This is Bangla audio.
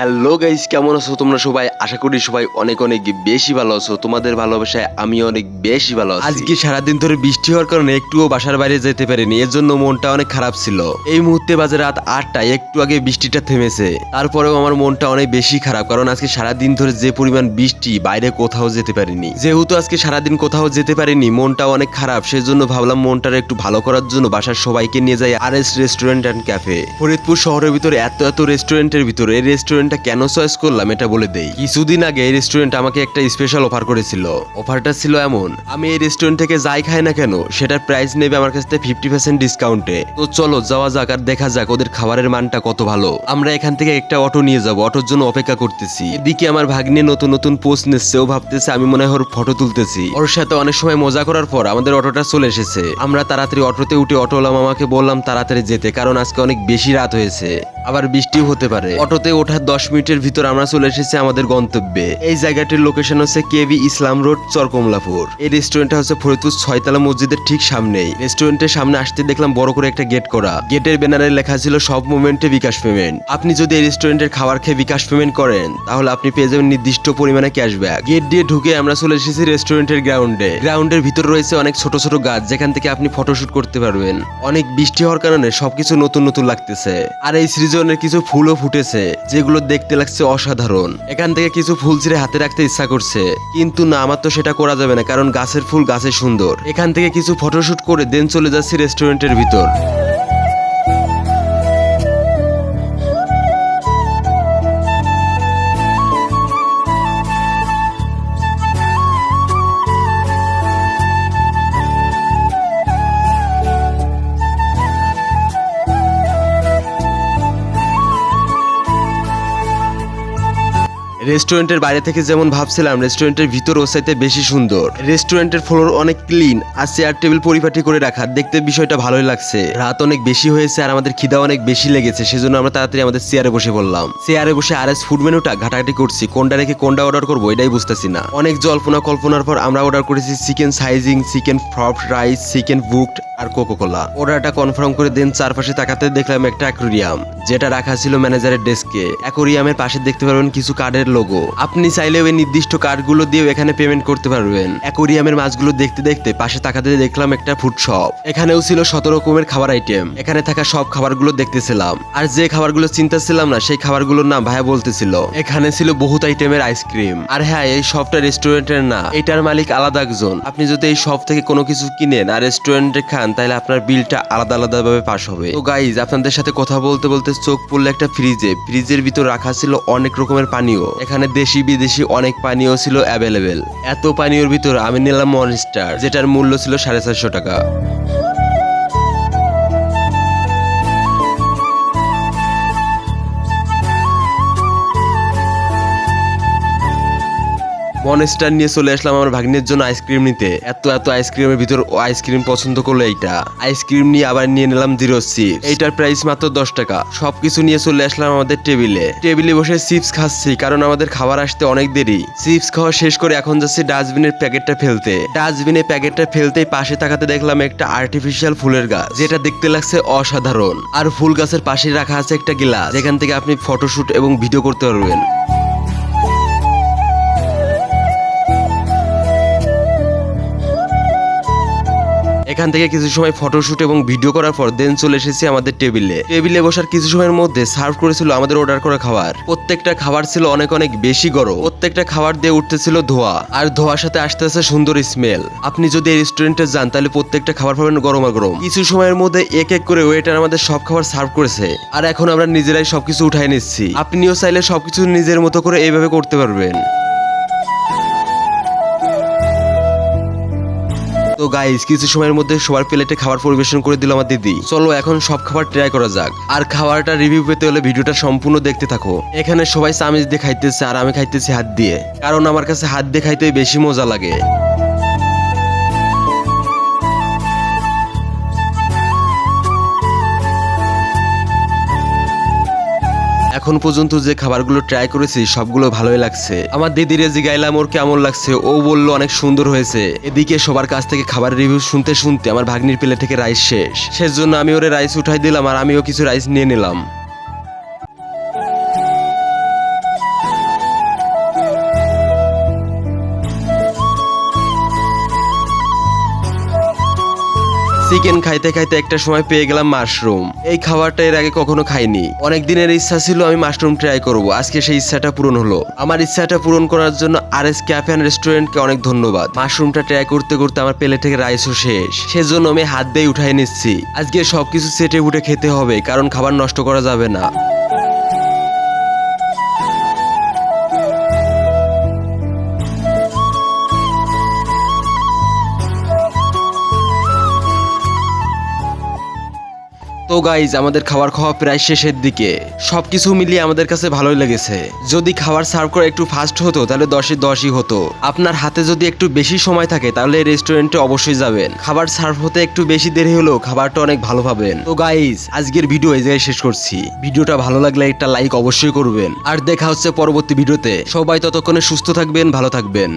হ্যালো গাইস কেমন আছো তোমরা সবাই? আশা করি সবাই অনেক অনেক বেশি ভালো আছো। তোমাদের ভালোবাসায় আমি অনেক বেশি ভালো আছি। আজকে সারাদিন ধরে বৃষ্টি হওয়ার কারণে একটুও বাসার বাইরে যেতে পারিনি এর জন্য মনটা অনেক খারাপ ছিল। এই মুহূর্তে বাজে রাত আটটায় একটু আগে বৃষ্টিটা থেমেছে। তারপরেও আমার মনটা অনেক বেশি খারাপ, কারণ আজকে সারাদিন ধরে যে পরিমাণ বৃষ্টি, বাইরে কোথাও যেতে পারিনি। যেহেতু আজকে সারাদিন কোথাও যেতে পারিনি মনটা অনেক খারাপ, সেজন্য ভাবলাম মনটা একটু ভালো করার জন্য বাসার সবাইকে নিয়ে যাই R S restaurant and cafe. Faridpur শহরের ভিতরে এত এত রেস্টুরেন্টের ভিতরে, এই রেস্টুরেন্টটা কেন চয়েস করলাম এটা বলে দেই। কিছুদিন আগে এই রেস্টুরেন্ট আমাকে একটা স্পেশাল অফার করেছিল। অফারটা ছিল এমন, আমি এই রেস্টুরেন্ট থেকে যাই খাই না কেন, সেটার প্রাইস নেবে আমার কাছ থেকে ফিফটি পার্সেন্ট ডিসকাউন্টে তো চলো, যাওয়া যাক আর দেখা যাক ওদের খাবারের মানটা কত ভালো। আমরা এখান থেকে একটা অটো নিয়ে যাব, অটোর জন্য অপেক্ষা করতেছি। এদিকে আমার ভাগ্নে নতুন নতুন পোস্ট নিচ্ছে, ও ভাবতেছে আমি মনে হয় ওর ফটো তুলতেছি। ওর সাথে অনেক সময় মজা করার পর আমাদের অটোটা চলে এসেছে। আমরা তাড়াতাড়ি অটোতে উঠে অটোওয়ালা মামাকে বললাম তাড়াতাড়ি যেতে, কারণ আজকে অনেক বেশি রাত হয়েছে। আবার বৃষ্টিও হতে পারে। অটোতে ওঠার দশ মিনিটের ভিতর আমরা চলে এসেছি আমাদের গন্তব্যে। এই জায়গাটির লোকেশন হচ্ছে কেভি ইসলাম রোড, চরকমলাপুর। এই রেস্টুরেন্টটা হচ্ছে ফরিদপুর ছয়তলা মসজিদের ঠিক সামনেই। রেস্টুরেন্টের সামনে আসতে দেখলাম বড় করে একটা গেট করা। গেটের ব্যানারে লেখা ছিল, সব মোমেন্টে বিকাশ পেমেন্ট আপনি যদি এই রেস্টুরেন্টের খাবার খেয়ে বিকাশ পেমেন্ট করেন, তাহলে আপনি পেয়ে যাবেন নির্দিষ্ট পরিমাণে ক্যাশব্যাক গেট দিয়ে ঢুকে আমরা চলে এসেছি রেস্টুরেন্টের গ্রাউন্ডে গ্রাউন্ডের ভিতরে রয়েছে অনেক ছোট ছোট গাছ, যেখান থেকে আপনি ফটোশুট করতে পারবেন। অনেক বৃষ্টি হওয়ার কারণে সবকিছু নতুন নতুন লাগতেছে। আর এই সৃজনের কিছু ফুলও ফুটেছে, যেগুলো দেখতে লাগছে অসাধারণ। এখান থেকে কিছু ফুল ছিঁড়ে হাতে রাখতে ইচ্ছা করছে। কিন্তু না, আমার তো সেটা করা যাবে না, কারণ গাছের ফুল গাছে সুন্দর। এখান থেকে কিছু ফটোশুট করে দেন চলে যাচ্ছি রেস্টুরেন্টের ভিতর। রেস্টুরেন্টের বাইরে থেকে যেমন ভাবছিলাম রেস্টুরেন্টের ভিতর ও সাইতে বেশি সুন্দর। রেস্টুরেন্টের ফ্লোর অনেক ক্লিন আর চেয়ার টেবিল পরিপাটি করে রাখা, দেখতে বিষয়টা ভালোই লাগছে। রাত অনেক বেশি হয়েছে আর আমাদের খিদা অনেক বেশি লেগেছে, সেজন্য আমরা তাড়াতাড়ি আমাদের চেয়ারে বসে পড়লাম। চেয়ারে বসে আর এস ফুড মেনুটা ঘাটাঘাটি করছি, কোনটা রেখে কোনটা অর্ডার করব এটাই বুঝতেছি না। অনেক জল্পনা কল্পনার পর আমরা অর্ডার করেছি chicken sizzling chicken fried rice chicken booked আর কোকো কোলা অর্ডারটা কনফার্ম করে দেন, চারপাশে তাকাতে দেখলাম একটা অ্যাকোরিয়াম যেটা রাখা ছিল ম্যানেজারের ডেস্কে অ্যাকোরিয়ামের পাশে দেখতে পারবেন কিছু কার্ডের লোগো আপনি চাইলেও এই নির্দিষ্ট কার্ডগুলো দিয়েও এখানে পেমেন্ট করতে পারবেন। অ্যাকোরিয়ামের মাছগুলো দেখতে দেখতে পাশে তাকাতে দেখলাম একটা ফুড শপ এখানেও ছিল শত রকমের খাবার আইটেম এখানে থাকা সব খাবারগুলো দেখতেছিলাম। আর যে খাবারগুলো চিন্তা ছিলাম না, সেই খাবারগুলোর নাম ভাইয়া বলতেছিল। এখানে ছিল বহুত আইটেমের আইসক্রিম আর হ্যাঁ এই শপটা রেস্টুরেন্টের না, এটার মালিক আলাদা একজন। আপনি যদি এই শপ থেকে কোনো কিছু কিনেন আর রেস্টুরেন্টে খান তাহলে আপনার বিলটা আলাদা আলাদা ভাবে পাস হবে। তো গাইজ আপনাদের সাথে কথা বলতে বলতে চোখ পড়ল একটা ফ্রিজে ফ্রিজের ভিতর রাখা ছিল অনেক রকমের পানীয়। এখানে দেশি বিদেশি অনেক পানীয় ছিল অ্যাভেলেবেল এত পানীয়র ভিতর আমি নিলাম মনস্টার যেটার মূল্য ছিল সাড়ে চারশো টাকা। মনস্টার নিয়ে চলে আসলাম আমার ভাগ্নের জন্য আইসক্রিম নিতে। এত এত আইসক্রিমের ভিতর ও আইসক্রিম পছন্দ করল এইটা। আইসক্রিম নিয়ে আবার নিয়ে নিলাম জিরো চিপস এইটার প্রাইস মাত্র দশ টাকা। সবকিছু নিয়ে চলে আসলাম আমাদের টেবিলে টেবিলে বসে চিপস খাচ্ছি, কারণ আমাদের খাবার আসতে অনেক দেরি। চিপস খাওয়া শেষ করে এখন যাচ্ছি ডাস্টবিনের প্যাকেটটা ফেলতে। ডাস্টবিনে প্যাকেটটা ফেলতেই পাশে তাকাতে দেখলাম একটা আর্টিফিশিয়াল ফুলের গাছ, যেটা দেখতে লাগছে অসাধারণ। আর ফুল গাছের পাশে রাখা আছে একটা গিলাস, যেখান থেকে আপনি ফটোশুট এবং ভিডিও করতে পারবেন। এখান থেকে কিছু সময় ফটোশুট এবং ভিডিও করার পর দেন চলে এসেছি আমাদের টেবিলে টেবিলে বসার কিছু সময়ের মধ্যে সার্ভ করেছিল আমাদের অর্ডার করা খাবার। প্রত্যেকটা খাবার ছিল অনেক অনেক বেশি গরম। প্রত্যেকটা খাবার দিয়ে উঠতেছিল ধোয়া। আর ধোয়ার সাথে আসতে আসতে সুন্দর স্মেল আপনি যদি এই রেস্টুরেন্টে যান, তাহলে প্রত্যেকটা খাবার পাবেন গরম গরম। কিছু সময়ের মধ্যে এক এক করে ওয়েটার আমাদের সব খাবার সার্ভ করেছে। আর এখন আমরা নিজেরাই সবকিছু উঠাই নিচ্ছি। আপনিও চাইলে সবকিছু নিজের মতো করে এইভাবে করতে পারবেন। তো গাইস কিছু সময়ের মধ্যে সবার প্লেটে খাবার পরিবেশন করে দিল আমার দিদি। চলো এখন সব খাবার ট্রাই করা যাক। আর খাবারটা রিভিউ পেতে হলে ভিডিওটা সম্পূর্ণ দেখতে থাকো। এখানে সবাই চামিচ দিয়ে খাইতেছে আর আমি খাইতেছি হাত দিয়ে। কারণ আমার কাছে হাত দিয়ে খাইতে বেশি মজা লাগে। এখন পর্যন্ত যে খাবারগুলো ট্রাই করেছি, সবগুলো ভালোই লাগছে। আমার দিদি রেজি গাইলাম, ওর কেমন লাগছে? ও বলল অনেক সুন্দর হয়েছে। এদিকে সবার কাছ থেকে খাবার রিভিউ শুনতে শুনতে আমার ভাগ্নির প্লেট থেকে রাইস শেষ। সেজন্য আমি ওরে রাইস উঠাই দিলাম আর আমিও কিছু রাইস নিয়ে নিলাম। চিকেন খাইতে খাইতে একটা সময় পেয়ে গেলাম মাশরুম। এই খাবারটা এর আগে কখনো খাইনি। অনেক দিনের ইচ্ছা ছিল আমি মাশরুম ট্রাই করব। আজকে সেই ইচ্ছাটা পূরণ হলো। আমার ইচ্ছাটা পূরণ করার জন্য আর এস ক্যাফে অ্যান্ড রেস্টুরেন্টকে অনেক ধন্যবাদ। মাশরুমটা ট্রাই করতে করতে আমার প্লেট থেকে রাইসও শেষ। সেজন্য আমি হাত দিয়ে উঠাই নিচ্ছি। আজকে সবকিছু সেটে উঠে খেতে হবে, কারণ খাবার নষ্ট করা যাবে না। তো গাইজ আমাদের খাবার খাওয়া প্রায় শেষের দিকে। সবকিছু মিলিয়ে আমাদের কাছে ভালোই লেগেছে। যদি খাবার সার্ভ করা একটু ফাস্ট হতো, তাহলে দশে দশই হতো। আপনার হাতে যদি একটু বেশি সময় থাকে, তাহলে রেস্টুরেন্টে অবশ্যই যাবেন। খাবার সার্ভ হতে একটু বেশি দেরি হলেও খাবারটা অনেক ভালো পাবেন। তো গাইজ আজকের ভিডিও এই জায়গায় শেষ করছি। ভিডিওটা ভালো লাগলে একটা লাইক অবশ্যই করবেন। আর দেখা হচ্ছে পরবর্তী ভিডিওতে সবাই ততক্ষণে সুস্থ থাকবেন, ভালো থাকবেন।